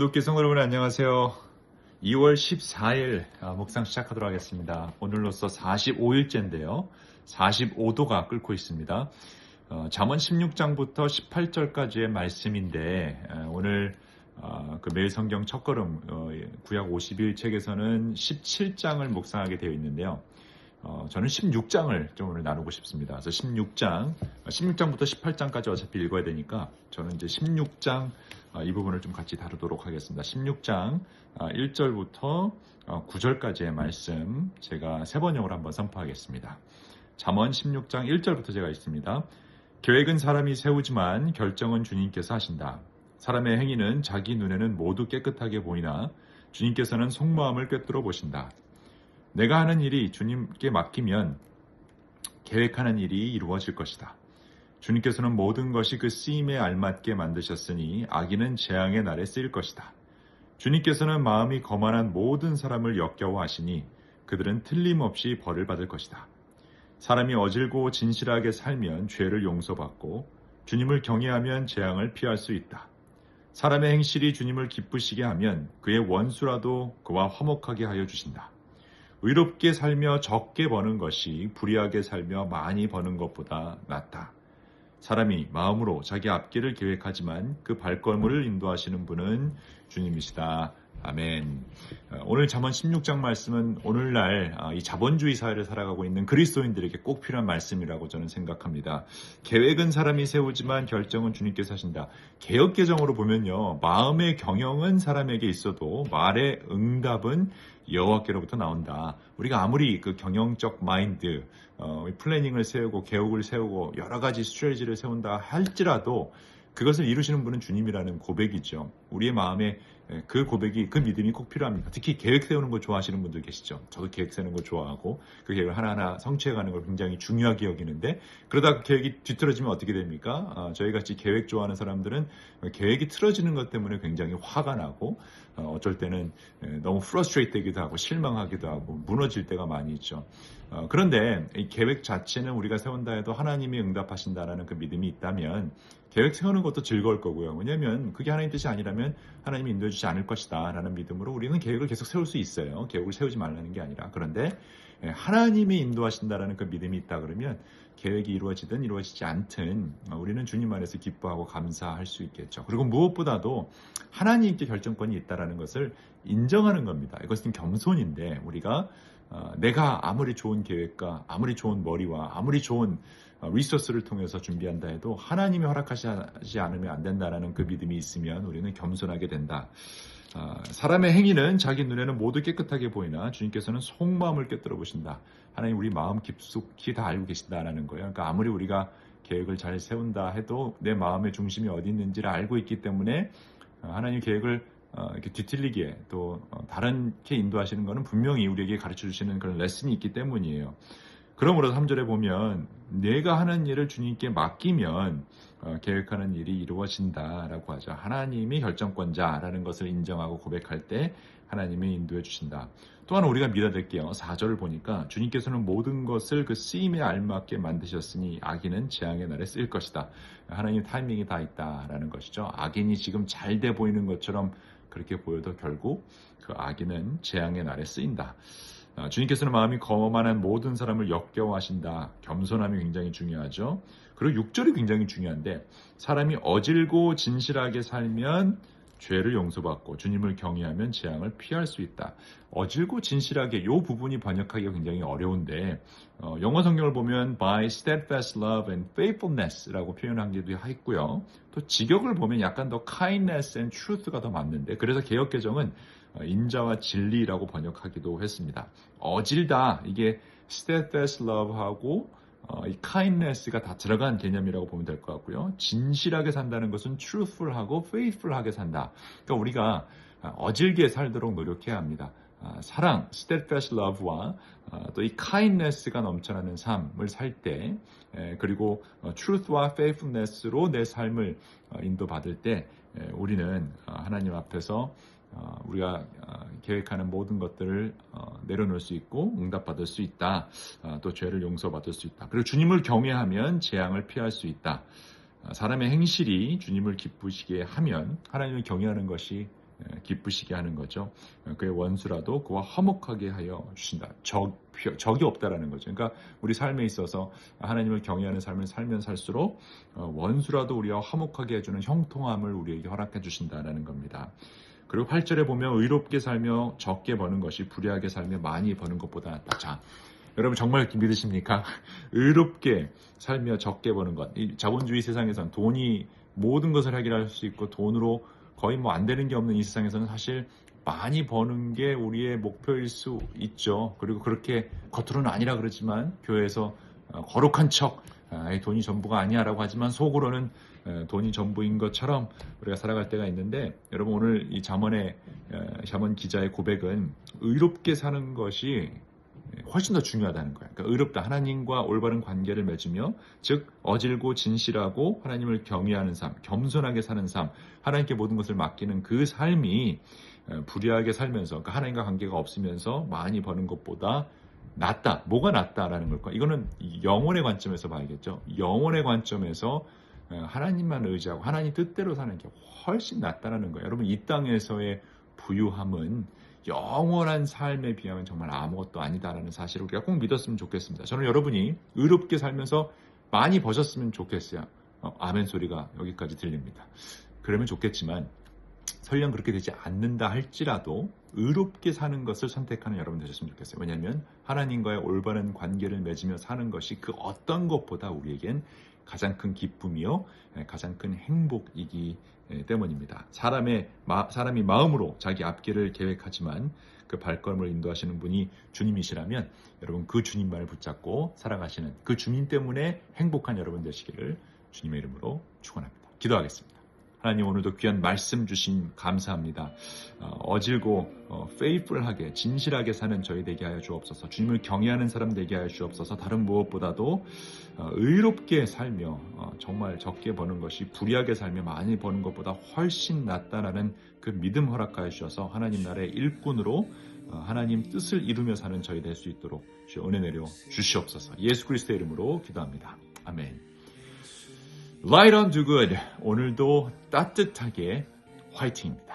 본독교 성도 여러분 안녕하세요. 2월 14일 아, 목상 시작하도록 하겠습니다. 오늘로써 45일째인데요. 45도가 끓고 있습니다. 어, 잠언 16장부터 18절까지의 말씀인데 에, 오늘 어, 그 매일 성경 첫걸음 어, 구약 51 책에서는 17장을 묵상하게 되어 있는데요. 어, 저는 16장을 좀 오늘 나누고 싶습니다. 그래서 16장, 16장부터 18장까지 어차피 읽어야 되니까 저는 이제 16장 어, 이 부분을 좀 같이 다루도록 하겠습니다. 16장 어, 1절부터 어, 9절까지의 말씀 제가 세 번역으로 한번 선포하겠습니다. 잠언 16장 1절부터 제가 있습니다. 계획은 사람이 세우지만 결정은 주님께서 하신다. 사람의 행위는 자기 눈에는 모두 깨끗하게 보이나 주님께서는 속마음을 꿰뚫어 보신다. 내가 하는 일이 주님께 맡기면 계획하는 일이 이루어질 것이다. 주님께서는 모든 것이 그 쓰임에 알맞게 만드셨으니 악인은 재앙의 날에 쓰일 것이다. 주님께서는 마음이 거만한 모든 사람을 역겨워하시니 그들은 틀림없이 벌을 받을 것이다. 사람이 어질고 진실하게 살면 죄를 용서받고 주님을 경외하면 재앙을 피할 수 있다. 사람의 행실이 주님을 기쁘시게 하면 그의 원수라도 그와 화목하게 하여 주신다. 의롭게 살며 적게 버는 것이 불의하게 살며 많이 버는 것보다 낫다. 사람이 마음으로 자기 앞길을 계획하지만 그 발걸음을 인도하시는 분은 주님이시다. 아멘. 어, 오늘 잠언 16장 말씀은 오늘날 아, 이 자본주의 사회를 살아가고 있는 그리스도인들에게 꼭 필요한 말씀이라고 저는 생각합니다. 계획은 사람이 세우지만 결정은 주님께서 하신다. 개혁 개정으로 보면요. 마음의 경영은 사람에게 있어도 말의 응답은 여호와께로부터 나온다. 우리가 아무리 그 경영적 마인드, 어, 플래닝을 세우고 개혁을 세우고 여러 가지 스트레지를 세운다 할지라도 그것을 이루시는 분은 주님이라는 고백이죠. 우리의 마음에 그 고백이, 그 믿음이 꼭 필요합니다. 특히 계획 세우는 거 좋아하시는 분들 계시죠. 저도 계획 세우는 거 좋아하고 그 계획을 하나하나 성취해가는 걸 굉장히 중요하게 여기는데 그러다 그 계획이 뒤틀어지면 어떻게 됩니까? 아, 저희 같이 계획 좋아하는 사람들은 계획이 틀어지는 것 때문에 굉장히 화가 나고 어, 어쩔 때는 너무 프러스트레이트 되기도 하고 실망하기도 하고 무너질 때가 많이 있죠. 어, 그런데 이 계획 자체는 우리가 세운다 해도 하나님이 응답하신다라는 그 믿음이 있다면 계획 세우는 것도 즐거울 거고요. 왜냐하면 그게 하나님 뜻이 아니라면 하나님이 인도해 주지 않을 것이다 라는 믿음으로 우리는 계획을 계속 세울 수 있어요. 계획을 세우지 말라는 게 아니라. 그런데 예, 하나님이 인도하신다라는 그 믿음이 있다 그러면 계획이 이루어지든 이루어지지 않든 우리는 주님 안에서 기뻐하고 감사할 수 있겠죠. 그리고 무엇보다도 하나님께 결정권이 있다라는 것을 인정하는 겁니다. 이것은 겸손인데 우리가 어, 내가 아무리 좋은 계획과 아무리 좋은 머리와 아무리 좋은 리소스를 통해서 준비한다 해도 하나님이 허락하지 않으면 안 된다라는 그 믿음이 있으면 우리는 겸손하게 된다. 아, 사람의 행위는 자기 눈에는 모두 깨끗하게 보이나 주님께서는 속마음을 깨뜨려 보신다. 하나님 우리 마음 깊숙이 다 알고 계신다라는 거예요. 그러니까 아무리 우리가 계획을 잘 세운다 해도 내 마음의 중심이 어디 있는지를 알고 있기 때문에 어, 하나님 계획을 어, 이렇게 뒤틀리게 또 어, 다른 게 인도하시는 것은 분명히 우리에게 가르쳐 주시는 그런 레슨이 있기 때문이에요. 그러므로 3절에 보면 내가 하는 일을 주님께 맡기면 어, 계획하는 일이 이루어진다라고 하죠. 하나님이 결정권자라는 것을 인정하고 고백할 때 하나님이 인도해 주신다. 또한 우리가 믿어야 될 게요. 4절을 보니까 주님께서는 모든 것을 그 쓰임에 알맞게 만드셨으니 악인은 재앙의 날에 쓰일 것이다. 하나님 타이밍이 다 있다라는 것이죠. 악인이 지금 잘 돼 보이는 것처럼 그렇게 보여도 결국 그 악인은 재앙의 날에 쓰인다. 아, 주님께서는 마음이 거만한 모든 사람을 역겨워하신다. 겸손함이 굉장히 중요하죠. 그리고 6절이 굉장히 중요한데 사람이 어질고 진실하게 살면 죄를 용서받고 주님을 경외하면 재앙을 피할 수 있다. 어질고 진실하게 이 부분이 번역하기가 굉장히 어려운데 어, 영어 성경을 보면 by steadfast love and faithfulness라고 표현한 게도 있고요. 또 직역을 보면 약간 더 kindness and truth가 더 맞는데 그래서 개혁 개정은 어, 인자와 진리라고 번역하기도 했습니다. 어질다 이게 steadfast love하고 어, 이 kindness가 다 들어간 개념이라고 보면 될 것 같고요. 진실하게 산다는 것은 truthful하고 faithful하게 산다. 그러니까 우리가 어질게 살도록 노력해야 합니다. 아, 사랑, steadfast love와 아, 또이 kindness가 넘쳐나는 삶을 살 때, 그리고 어, truth와 faithfulness로 내 삶을 어, 인도받을 때, 우리는 하나님 앞에서 어, 우리가 어, 계획하는 모든 것들을 어, 내려놓을 수 있고 응답받을 수 있다. 또 죄를 용서받을 수 있다. 그리고 주님을 경외하면 재앙을 피할 수 있다. 사람의 행실이 주님을 기쁘시게 하면 하나님을 경외하는 것이 예, 기쁘시게 하는 거죠. 어, 그의 원수라도 그와 화목하게 하여 주신다. 적, 적이 없다라는 거죠. 그러니까 우리 삶에 있어서 하나님을 경외하는 삶을 살면 살수록 어, 원수라도 우리와 화목하게 해주는 형통함을 우리에게 허락해 주신다라는 겁니다. 그리고 8절에 보면 의롭게 살며 적게 버는 것이 불의하게 살며 많이 버는 것보다 낫다. 자, 여러분 정말 믿으십니까? 의롭게 살며 적게 버는 것. 이 자본주의 세상에선 돈이 모든 것을 해결할 수 있고 돈으로 거의 뭐 안 되는 게 없는 이 세상에서는 사실 많이 버는 게 우리의 목표일 수 있죠. 그리고 그렇게 겉으로는 아니라 그러지만 교회에서 어, 거룩한 척, 아, 이 돈이 전부가 아니야라고 하지만 속으로는 에, 돈이 전부인 것처럼 우리가 살아갈 때가 있는데 여러분 오늘 이 잠언의 에, 잠언 기자의 고백은 의롭게 사는 것이 훨씬 더 중요하다는 거예요. 그러니까 의롭다 하나님과 올바른 관계를 맺으며 즉 어질고 진실하고 하나님을 경외하는 삶, 겸손하게 사는 삶, 하나님께 모든 것을 맡기는 그 삶이 에, 불의하게 살면서 그러니까 하나님과 관계가 없으면서 많이 버는 것보다 낫다. 뭐가 낫다라는 걸까? 이거는 영혼의 관점에서 봐야겠죠. 영혼의 관점에서 어, 하나님만 의지하고 하나님 뜻대로 사는 게 훨씬 낫다라는 거예요. 여러분 이 땅에서의 부유함은 영원한 삶에 비하면 정말 아무것도 아니다라는 사실을 우리가 꼭 믿었으면 좋겠습니다. 저는 여러분이 의롭게 살면서 많이 버셨으면 좋겠어요. 어, 아멘 소리가 여기까지 들립니다. 그러면 좋겠지만 설령 그렇게 되지 않는다 할지라도 의롭게 사는 것을 선택하는 여러분 되셨으면 좋겠어요. 왜냐하면 하나님과의 올바른 관계를 맺으며 사는 것이 그 어떤 것보다 우리에겐 가장 큰 기쁨이요, 예, 가장 큰 행복이기 예, 때문입니다. 사람의 마, 사람이 마음으로 자기 앞길을 계획하지만 그 발걸음을 인도하시는 분이 주님이시라면 여러분 그 주님만을 붙잡고 살아가시는 그 주님 때문에 행복한 여러분 되시기를 주님의 이름으로 축원합니다. 기도하겠습니다. 하나님 오늘도 귀한 말씀 주신 감사합니다. 어, 질고 어, 페이플하게 진실하게 사는 저희 되게 하여 주옵소서. 주님을 경외하는 사람 되게 하여 주옵소서. 다른 무엇보다도 어, 의롭게 살며 어, 정말 적게 버는 것이 불의하게 살며 많이 버는 것보다 훨씬 낫다라는 그 믿음 허락하여 주셔서 하나님 나라의 일꾼으로 어, 하나님 뜻을 이루며 사는 저희 될 수 있도록 주 은혜 내려 주시옵소서. 예수 그리스도의 이름으로 기도합니다. 아멘. Light on do good. 오늘도 따뜻하게 화이팅입니다.